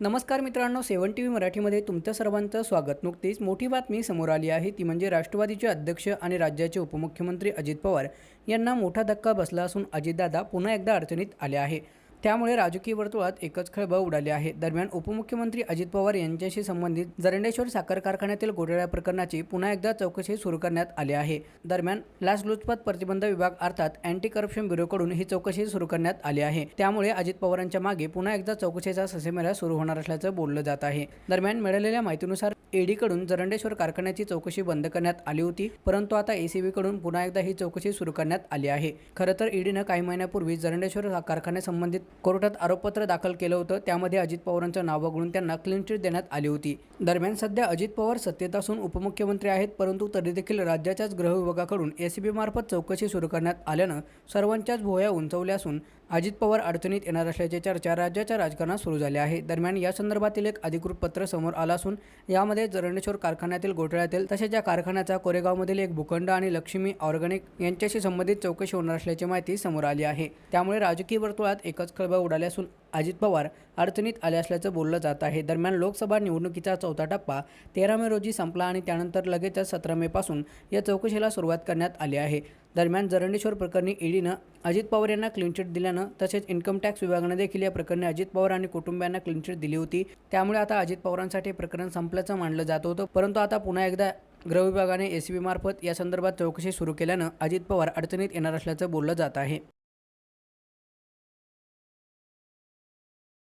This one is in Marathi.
नमस्कार मित्रांनो सेवन टी व्ही मराठीमध्ये तुमचं सर्वांचं स्वागत. नुकतीच मोठी बातमी समोर आली आहे. ती म्हणजे राष्ट्रवादीचे अध्यक्ष आणि राज्याचे उपमुख्यमंत्री अजित पवार यांना मोठा धक्का बसला असून अजितदादा पुन्हा एकदा अडचणीत आले आहे. त्यामुळे राजकीय वर्तुळात एकच खळबळ उडाली आहे. दरम्यान उपमुख्यमंत्री अजित पवार यांच्याशी संबंधित जरंडेश्वर साखर कारखान्यातील घोटाळ्या प्रकरणाची पुन्हा एकदा चौकशी सुरू करण्यात आली आहे. दरम्यान लाचलुचपत प्रतिबंध विभाग अर्थात अँटी करप्शन ब्युरोकडून ही चौकशी सुरू करण्यात आली आहे. त्यामुळे अजित पवारांच्या मागे पुन्हा एकदा चौकशीचा ससेमेळा सुरू होणार असल्याचं बोललं जात आहे. दरम्यान मिळालेल्या माहितीनुसार ईडीकडून जरंडेश्वर कारखान्याची चौकशी बंद करण्यात आली होती परंतु आता एसीबीकडून पुन्हा एकदा ही चौकशी सुरू करण्यात आली आहे. खरं तर ईडीनं काही महिन्यापूर्वी जरंडेश्वर कारखान्यासंबंधित कोर्टात आरोपपत्र दाखल केलं होतं. त्यामध्ये अजित पवारांचं नाव वगळून त्यांना क्लीन चिट देण्यात आली होती. दरम्यान सध्या अजित पवार सत्तेत असून उपमुख्यमंत्री आहेत परंतु तरी देखील राज्याच्याच गृह विभागाकडून एसीबी मार्फत चौकशी सुरू करण्यात आल्यानं सर्वांच्याच भोया उंचवल्या असून अजित पवार अडचणीत येणार असल्याची चर्चा राज्याच्या राजकारणात सुरू झाली आहे. दरम्यान या संदर्भातील एक अधिकृत पत्र समोर आलं असून यामध्ये जरणेश्वर कारखान्यातील घोटाळ्यातील तसेच या कारखान्याचा कोरेगावमधील एक भूखंड आणि लक्ष्मी ऑर्गॅनिक यांच्याशी संबंधित चौकशी होणार असल्याची माहिती समोर आली आहे. त्यामुळे राजकीय वर्तुळात एकच खळबळ उडाली असून अजित पवार अडचणीत आले असल्याचं बोललं जात आहे. दरम्यान लोकसभा निवडणुकीचा चौथा टप्पा तेरा मे रोजी संपला आणि त्यानंतर लगेचच सतरा मेपासून या चौकशीला सुरुवात करण्यात आली आहे. दरम्यान जरंडेश्वर प्रकरणी ईडीनं अजित पवार यांना क्लीनचिट दिल्यानं तसेच इन्कम टॅक्स विभागानं देखील या प्रकरणी अजित पवार आणि कुटुंबियांना क्लीनचिट दिली होती. त्यामुळे आता अजित पवारांसाठी प्रकरण संपल्याचं मानलं जात होतं. परंतु आता पुन्हा एकदा गृह विभागाने एसीबी मार्फत या संदर्भात चौकशी सुरू केल्यानं अजित पवार अडचणीत येणार असल्याचं बोललं जात आहे.